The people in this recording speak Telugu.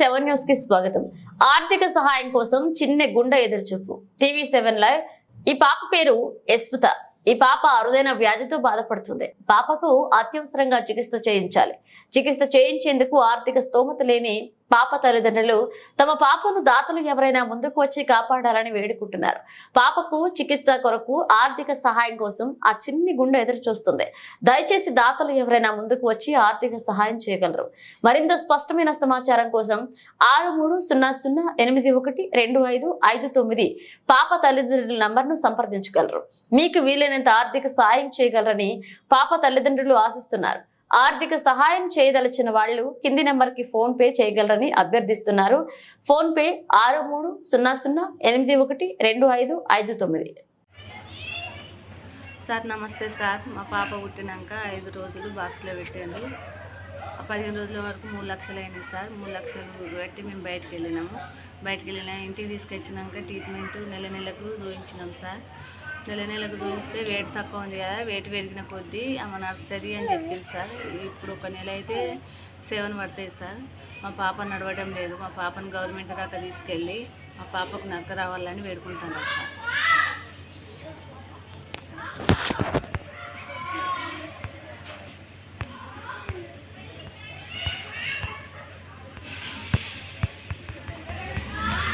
సెవెన్ న్యూస్కి స్వాగతం. ఆర్థిక సహాయం కోసం చిన్న గుండె ఎదురుచూపు. TV seven live. ఈ పాప పేరు ఎస్పుత ఈ పాప అరుదైన వ్యాధితో బాధపడుతుంది. పాపకు అత్యవసరంగా చికిత్స చేయించాలి. చికిత్స చేయించేందుకు ఆర్థిక స్తోమత లేని పాప తల్లిదండ్రులు తమ పాపను దాతలు ఎవరైనా ముందుకు వచ్చి కాపాడాలని వేడుకుంటున్నారు. పాపకు చికిత్స కొరకు ఆర్థిక సహాయం కోసం ఆ చిన్ని గుండె ఎదురు చూస్తుంది. దయచేసి దాతలు ఎవరైనా ముందుకు వచ్చి ఆర్థిక సహాయం చేయగలరు. మరింత స్పష్టమైన సమాచారం కోసం ఆరు మూడు సున్నా సున్నా ఎనిమిది ఒకటి రెండు ఐదు ఐదు తొమ్మిది పాప తల్లిదండ్రుల నంబర్ను సంప్రదించగలరు. మీకు వీలైనంత ఆర్థిక సహాయం చేయగలరని పాప తల్లిదండ్రులు ఆశిస్తున్నారు. ఆర్థిక సహాయం చేయదలిచిన వాళ్ళు కింది నెంబర్కి ఫోన్ పే చేయగలరని అభ్యర్థిస్తున్నారు. ఫోన్ పే ఆరు మూడు సున్నా సున్నా ఎనిమిది ఒకటి రెండు ఐదు ఐదు తొమ్మిది. సార్ నమస్తే సార్. మా పాప పుట్టినాక ఐదు రోజులు బాక్స్లో పెట్టాను పదిహేను రోజుల వరకు మూడు లక్షలు అయినాయి సార్. మూడు లక్షలు పెట్టి మేము బయటకు వెళ్ళినాము. బయటకు వెళ్ళిన ఇంటికి తీసుకొచ్చినాక ట్రీట్మెంట్ నెల నెలకు చూపించినాం సార్. నెల నెలకు చూస్తే వెయిట్ తక్కువ ఉంది కదా వెయిట్ పెరిగిన కొద్దీ ఆమె నడుస్తుంది అని చెప్పింది సార్. ఇప్పుడు ఒక నెల అయితే సెవెన్ పడతాయి సార్. మా పాప నడవడం లేదు. మా పాపను గవర్నమెంట్ దాకా తీసుకెళ్ళి మా పాపకు నక్క రావాలని వేడుకుంటున్నాను సార్.